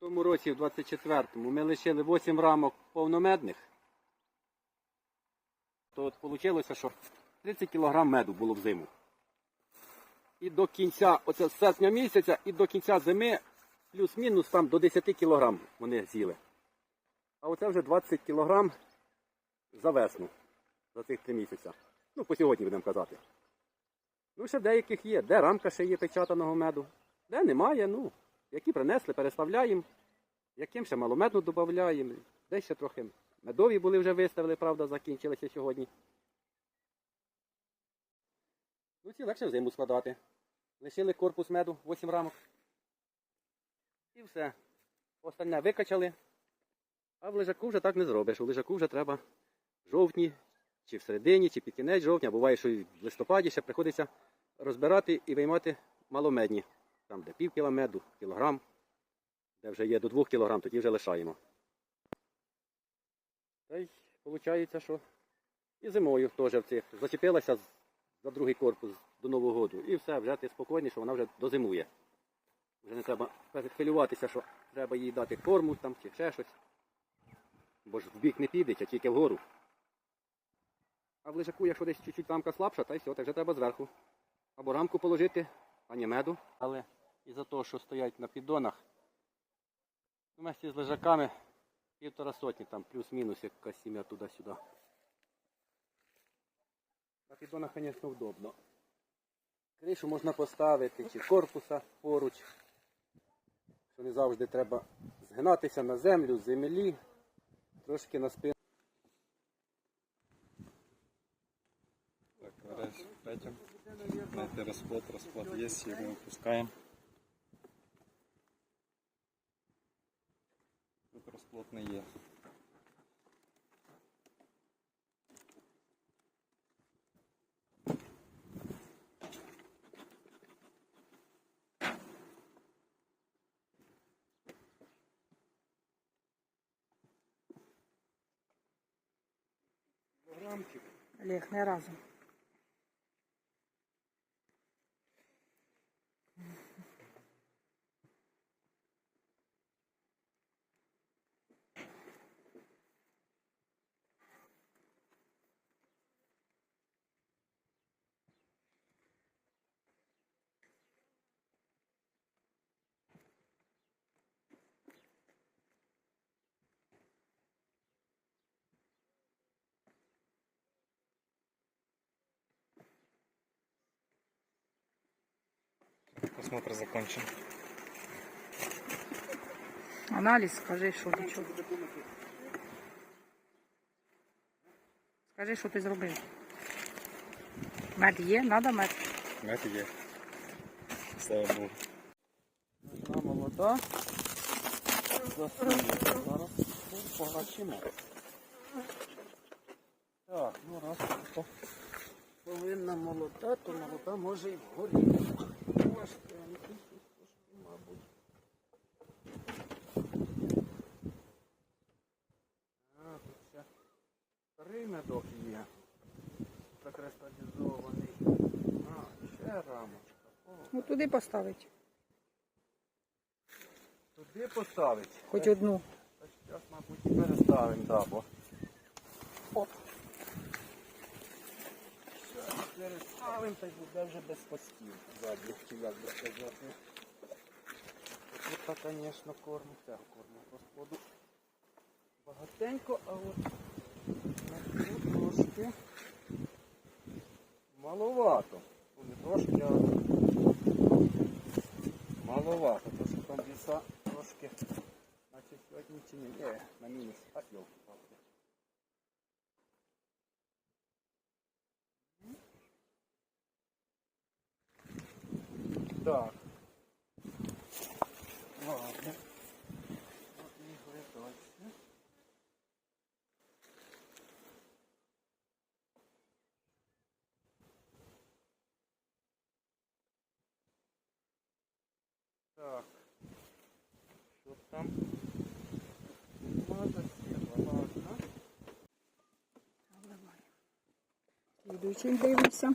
тому році, в 24-му, ми лишили 8 рамок повномедних, то от вийшло, що 30 кг меду було взиму. І до кінця, оце з серпня місяця, і до кінця зими плюс-мінус там до 10 кг вони з'їли. А оце вже 20 кг за весну, за цих 3 місяці. Ну, по сьогодні будемо казати. Ну, ще деяких є. Де рамка ще є печатаного меду, де немає, ну, які принесли, переставляємо, яким ще маломедну додаємо, де ще трохи медові були вже виставили, правда, закінчилися сьогодні. Ну, ці легше в зиму складати. Лишили корпус меду, 8 рамок. І все. Остальне викачали. А в лежаку вже так не зробиш. У лежаку вже треба в жовтні, чи в середині, чи під кінець жовтня. Буває, що і в листопаді ще приходиться розбирати і виймати маломедні. Там, де пів кіла меду, кілограм, де вже є до двох кілограм, тоді вже лишаємо. Та й виходить, що і зимою теж в цих зачепилася за другий корпус до Нового року. І все, вже ти спокійний, що вона вже дозимує. Вже не треба хвилюватися, що треба їй дати корму там чи ще щось. Бо ж в бік не піде, а тільки вгору. А в лежаку, якщо десь чуть-чуть рамка слабша, та й все, так вже треба зверху. Або рамку положити, а не меду. Але із-за того, що стоять на піддонах, вместе з лежаками півтора сотні, там плюс-мінус якась сім'я туди-сюди. На піддонах, звісно, удобно. Кришу можна поставити, чи корпуса поруч. Що не завжди треба згинатися на землю, з землі, трошки на спину. Так, Петя. Знаєте, розплод, розплод є, його випускаємо. Тут розплод не є. Програмчик. Олег, не разом. Просмотр закончен. Аналіз, скажи, що ти чого. Скажи, що ти зробив. Мед є, треба мед. Мед є. Слава Богу. Одна молода. Зараз погачимо. Так, ну раз по- повинна молода, то молода може і вгорі. Важкенький, мабуть. А, тут ще медок є. Закристалізований. А, ще рамочка. О. Ну туди поставить. Туди поставить. Хоч одну. Зараз, мабуть, і переставимо, да, бо. Оп. Зараз переставимо, та й буде вже без постів чи як би сказати. Тут, звісно, корму, цього корму розходу багатенько, а от цю трошки маловато. Ну, не трошки, а маловато, що там віса трошки Значить, сьогодні чи? Ні, на мінус. А, йолки Так. Ладно. Поїхали далі. Так. Що там? Маза сіла, ладно. Слідуючий дивимося.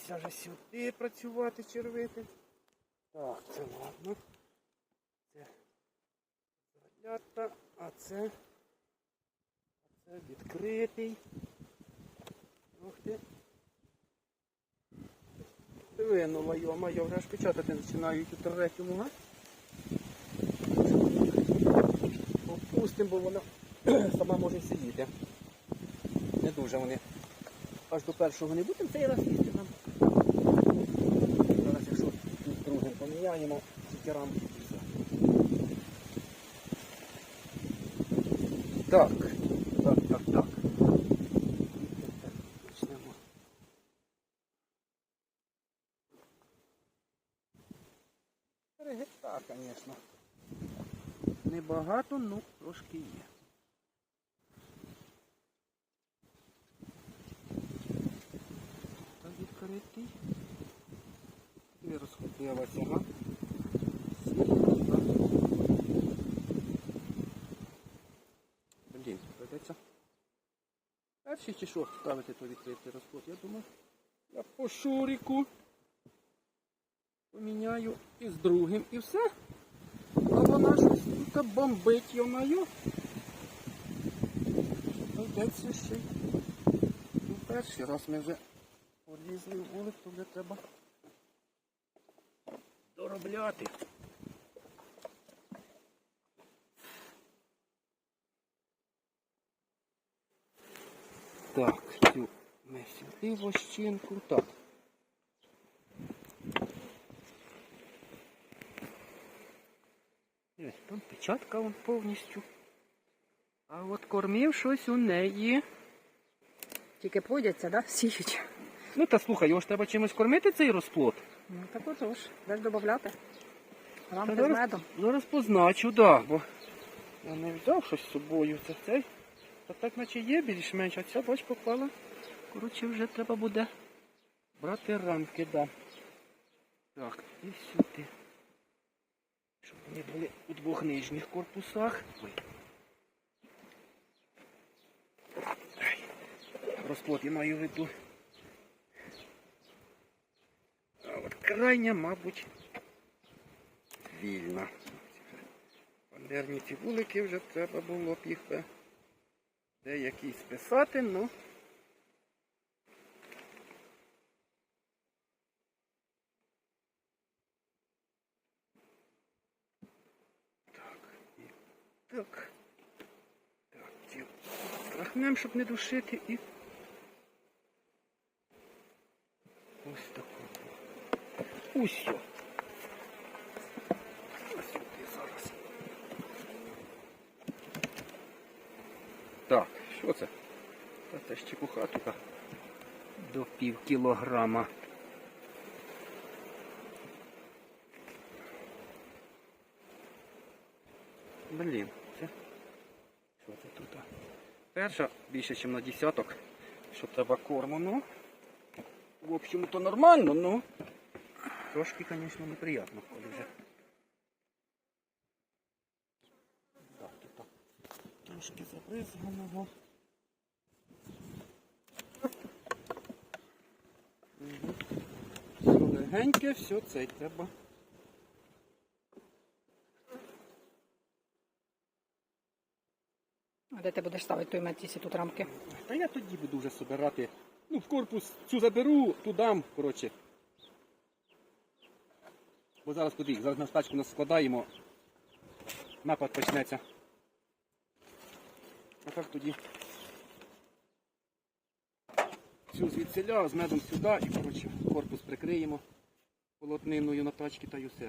Приходиться вже сюди працювати, червити. Так, це ладно. Це залята, а це. А це відкритий. Ух ти. Винула йома, я вже аж печатати починають у третьому, га? Опустимо, бо вона сама може сидіти. Не дуже вони. Аж до першого не будемо цей раз їсти нам. Зараз якщо тут поміняємо, тільки рамки. Так, так, так, так. Почнемо. Регета, звісно. Небагато, ну трошки є. Так відкритий. І розходилася, га? Сильно, так. Блін, придеться. Перший чи що ставити то відкритий розход, я думаю. Я по шуріку поміняю і з другим і все. А вона щось тут бомбить, йо-моє. Придеться ще. Ну, перший раз ми вже полізли в вулик, то вже треба доробляти. Так, цю ми сюди вощинку. Так. Ось там печатка вон повністю. А от кормів щось у неї. Тільки плодяться, да? Сіють. Ну та слухай, його ж треба чимось кормити цей розплод. Ну так отож. Десь додати. Рамки з медом. зараз позначу, да, бо я не взяв щось з собою. Це цей. Та так наче є більш-менш, а ця бач попала. Коротше, вже треба буде брати рамки, да. Так, і сюди. Щоб вони були у двох нижніх корпусах. Ой. Розплод я маю виду. А от крайня, мабуть, вільна. Пандерні ці вулики вже треба було б їх би деякі списати, ну. Так, і так. Так, ці страхнем, щоб не душити і. Ось таку. Усьо. Ось сюди зараз. Так, що це? Та це ж чепуха така до пів кілограма. Блін, це. Що це тут? Перша більше, ніж на десяток. Що треба корму, ну. В общем, то нормально, ну. Трошки, звісно, неприємно, коли вже. Так, тут так. Трошки забризганого. Все легеньке, все це й треба. А де ти будеш ставити той якщо тут рамки? Та я тоді буду вже собирати. Ну, в корпус цю заберу, ту дам, коротше. Бо зараз куди? Зараз на стачку нас складаємо. Напад почнеться. А так тоді. всю звідсіля, з медом сюди і коротше, корпус прикриємо полотниною на тачки та й усе.